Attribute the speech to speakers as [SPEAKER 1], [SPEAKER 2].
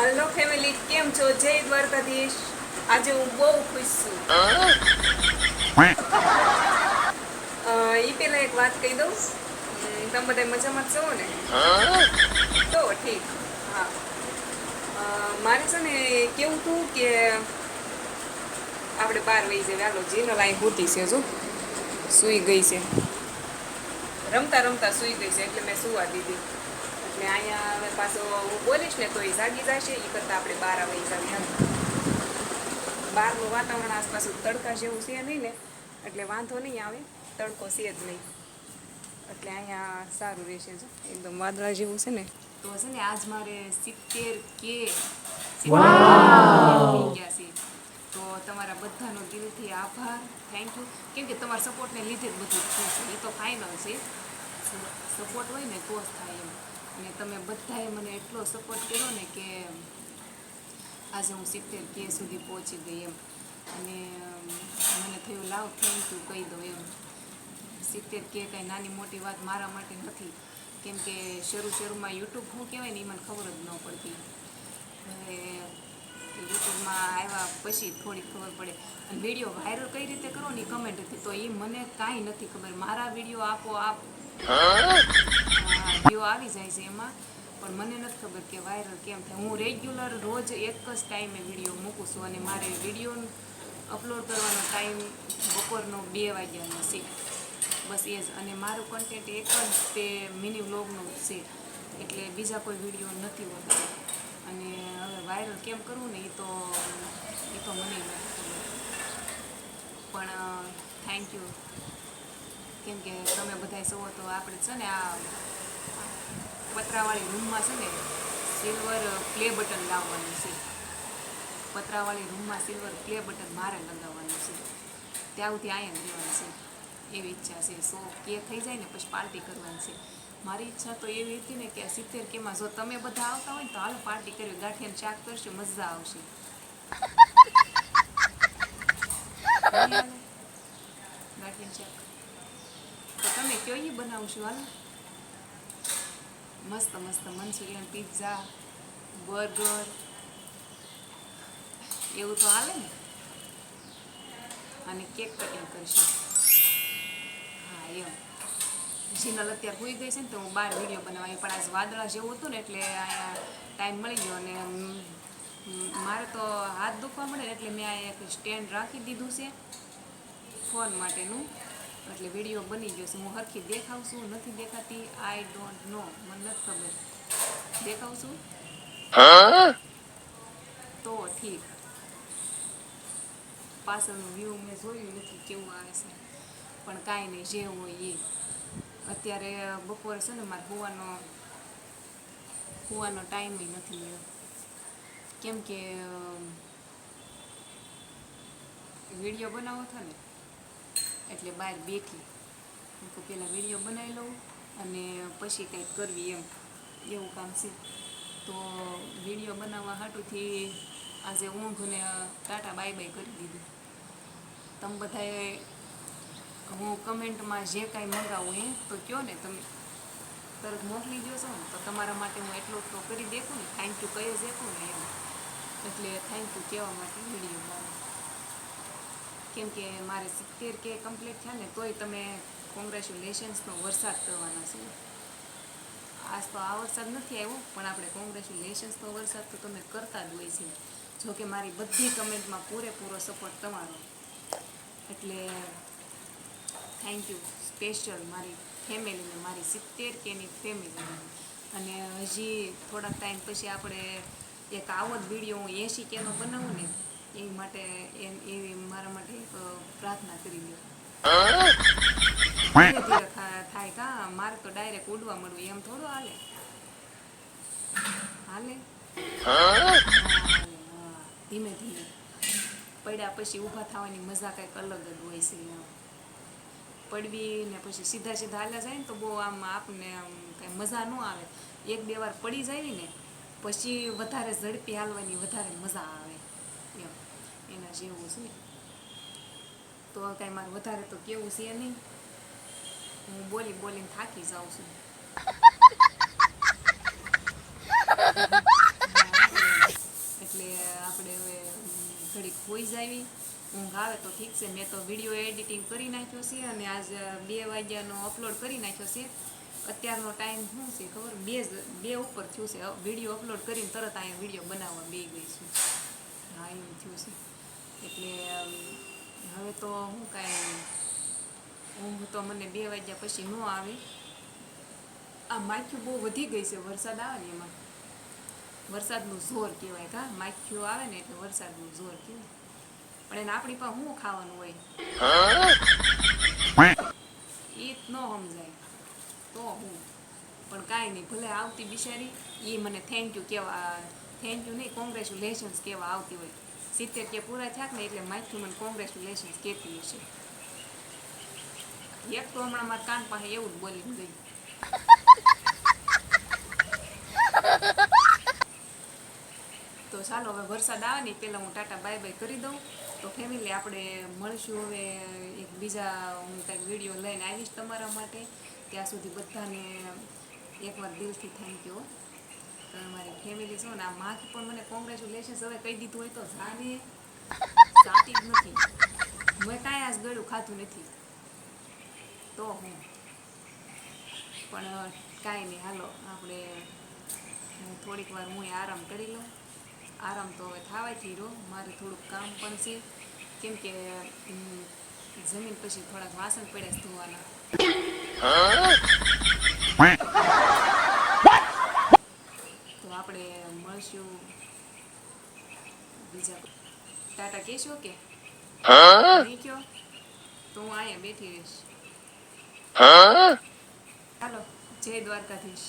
[SPEAKER 1] Hello family કેમ છો? જય દ્વારકાધીશ. આજે હું બહુ ખુશ છું. એ પેલા એક વાત કહી દઉં. તમે બધા મજામાં છો ને? તો ઠીક. હા. મારે છે ને કેવું હતું કે આપણે બાર વહી જઈએ. હાલો, જીનો લાઈન હોતી છે, જો. સૂઈ ગઈ છે. રમતા રમતા સૂઈ ગઈ છે, એટલે મેં સુવા દીધી. એટલે અહીંયા હવે પાછો હું બોલીશ ને તો એ જાગી જશે એ કરતાં આપણે બહાર આવે એ જાગી. બહારનું વાતાવરણ આસપાસ તડકા જેવું છે નહીં ને એટલે વાંધો નહીં આવે તડકો છે જ નહીં. એટલે અહીંયા સારું રહેશે જો એકદમ વાદળા જેવું છે ને. તો છે ને આજ મારે સિત્તેર કે તો તમારા બધાનો દિલથી આભાર થેન્ક યુ કેમ કે તમારા સપોર્ટને લીધે જ બધું થયું છે એ તો ફાઇનલ છે. સપોર્ટ હોય ને તો જ થાય એમ. અને તમે બધાએ મને એટલો સપોર્ટ કર્યો ને કે આજે હું સિત્તેર કે સુધી પહોંચી ગઈ એમ. અને મને થયું, લાવ થેન્ક યુ કહી દઉં એમ. સિત્તેર કે કાંઈ નાની મોટી વાત મારા માટે નથી. કેમ કે શરૂ શરૂમાં યુટ્યુબ શું કહેવાય ને, એ મને ખબર જ ન પડતી. હવે યુટ્યુબમાં આવ્યા પછી થોડી ખબર પડે. અને વીડિયો વાયરલ કઈ રીતે કરો ને કમેન્ટ હતી, તો એ મને કાંઈ નથી ખબર. મારા વીડિયો આપો, આપ. વ્યૂ આવી જાય છે એમાં. પણ મને નથી ખબર કે વાયરલ કેમ થાય. હું રેગ્યુલર રોજ એક જ ટાઈમે વીડિયો મૂકું છું અને મારે વીડિયો અપલોડ કરવાનો ટાઈમ બપોરનો બે વાગ્યાનો છે. બસ એ જ. અને મારું કન્ટેન્ટ એક જ તે મિની વ્લોગનું છે. એટલે બીજા કોઈ વીડિયો નથી હોતા. અને હવે વાયરલ કેમ કરવું ને એ તો એ તો મને પણ થેન્ક યુ કેમ કે તમે બધા સૌ તો આપણે છે ને આ પતરાવાળી રૂમમાં છે ને સિલ્વર પ્લે બટન લાવવાનું છે. પતરાવાળી રૂમમાં સિલ્વર પ્લે બટન મારે લગાવવાનું છે. ત્યાં સુધી જ રહેવાનું છે. એવી ઈચ્છા છે. સો કે થઈ જાય ને પછી પાર્ટી કરવાની છે. મારી ઈચ્છા તો એવી હતી ને કે સિત્તેર કેમાં જો તમે બધા આવતા હોય ને તો હાલ પાર્ટી કરવી ગાંઠિયાને ચાક કરશું, મજા આવશે. ગાંઠિયાને ચાક તો તમે કયો બનાવશું હાલો? મસ્ત મસ્ત મંચુરિયન પિઝા બર્ગર એવું તો હાલે ને? અને કેક કટિંગ કરીશું. હા, એમ. જીનલ અત્યારે હોઈ ગઈ છે ને તો હું બહાર વીડિયો બનાવી પણ આજ વાદળા જેવું હતું ને એટલે ટાઈમ મળી ગયો અને મારે તો હાથ દુખવા મળે એટલે મેં આ એક સ્ટેન્ડ રાખી દીધું છે ફોન માટેનું. એટલે વીડિયો બની ગયો છે. હું હરખી દેખાઉં છું નથી દેખાતી આઈ ડોન્ટ નો મને નથી ખબર. દેખાઉં છું તો ઠીક. પાછળનું વ્યૂ મેં જોયું નથી કેવું આવે છે. પણ કાંઈ નહીં જે હોય એ. અત્યારે બપોરે છે ને મારે હોવાનો હોવાનો ટાઈમ નથી મળ્યો. કેમ કે વીડિયો બનાવો હતો ને. એટલે બહાર બેઠી. હું પહેલાં વીડિયો બનાવી લઉં અને પછી કંઈક કરવી એમ. એવું કામ છે. તો વીડિયો બનાવવા હાટુથી આજે ઊંઘને ટાટા બાય બાય કરી દીધું. તમે બધાએ હું કમેન્ટમાં જે કાંઈ મંગાવું એ તો કહો ને તમે. તરત મોકલી દો છો ને, તો તમારા માટે હું એટલું તો કરી દેખું ને થેન્ક યુ કહી દેખું ને એમ. એટલે થેન્ક યુ કહેવા માટે વીડિયો બનાવું. કેમ કે મારે સિત્તેર કે કમ્પ્લીટ થયા ને તોય તમે કોંગ્રેચ્યુલેશન્સનો વરસાદ કરવાના છે. આજ તો આ વરસાદ નથી આવ્યો, પણ આપણે કોંગ્રેચ્યુલેશન્સનો વરસાદ તો તમે કરતા જ હોય છે. જો કે મારી બધી કમેન્ટમાં પૂરેપૂરો સપોર્ટ તમારો. એટલે થેન્ક યુ સ્પેશિયલ મારી ફેમિલીને મારી સિત્તેર કેની ફેમિલીને અને હજી થોડાક ટાઈમ પછી આપણે એક આવો જ વીડિયો હું એંશી કેનો બનાવું ને એ માટે એમ એવી મારા માટે એક પ્રાર્થના કરી દો થાય કા મારે તો ડાયરેક્ટ ઉડવા મળવું એમ થોડું હાલે. હાલે? ધીમે ધીમે. પડ્યા પછી ઊભા થવાની મજા કંઈક અલગ જ હોય છે પડવી ને પછી સીધા સીધા હાલ્યા જાય ને તો બહુ આમ આપને આમ કાંઈ મજા ન આવે. એક બે વાર પડી જાય ને પછી વધારે ઝડપી હાલવાની વધારે મજા આવે. એના જેવું છે તો કાંઈ મારે વધારે તો કેવું છે નહીં. હું બોલી બોલીને થાકી જાઉં છું. એટલે આપણે હવે ઘડીક હોઈ જાવી. ઊંઘ આવે તો ઠીક છે. મેં તો વીડિયો એડિટિંગ કરી નાખ્યો છે અને આજ બે વાગ્યાનો અપલોડ કરી નાખ્યો છે. અત્યારનો ટાઈમ શું છે ખબર? બે બે ઉપર થયું છે. વીડિયો અપલોડ કરીને તરત અહીંયા વીડિયો બનાવવા બે ગઈ છું. હા, એવું થયું છે. એટલે હવે તો હું કાંઈ ઊંઘ તો મને બે વાગ્યા પછી ન આવે. આ માખ્યું બહુ વધી ગઈ છે, વરસાદ આવે ને એમાં. વરસાદનું જોર કહેવાય કા માખ્યું આવે ને એટલે વરસાદનું જોર કહેવાય. પણ એને આપણી પાસે શું ખાવાનું હોય? એ જ ન સમજાય. તો હું? પણ કાંઈ નહીં, ભલે આવતી બિચારી, એ મને થેન્ક યુ કહેવા થેન્ક યુ નહીં કોંગ્રેચ્યુલેશન્સ કહેવા આવતી હોય. સિત્તેર કે પૂરા થયા ને એટલે માખ્યું મને કોંગ્રેચ્યુલેશન્સ કહેતી હશે એક તો હમણાં મારા કાન પાસે એવું જ બોલી ગયું તો ચાલો હવે વરસાદ આવે ને પહેલાં હું ટાટા બાય બાય કરી દઉં તો ફેમિલી આપણે મળશું હવે એક બીજા હું કંઈક વીડિયો લઈને આવીશ તમારા માટે ત્યાં સુધી બધાને એકવાર દિલથી થેન્ક યુ તમારી ફેમિલી છો ને આ માથી પણ મને કોંગ્રેચ્યુલેશન્સ હવે કહી દીધું હોય તો જાને. સાચી જ નથી. મેં કાંઈ આજ ગળું ખાધું નથી. તો હું. પણ કાંઈ નહીં હાલો આપણે હું થોડીક વાર હું આરામ કરી લઉં. આરામ તો હવે થવાથી રહો મારે થોડુંક કામ પણ છે. કેમ કે જમીન પછી થોડાક વાસણ પડ્યા છે ધોવાના. તો આપણે મળશું. બીજા ટાટા કહેશો કે? નહીં કયો? તો હું અહીંયા બેઠી રહીશ. હાલો જય દ્વારકાધીશ.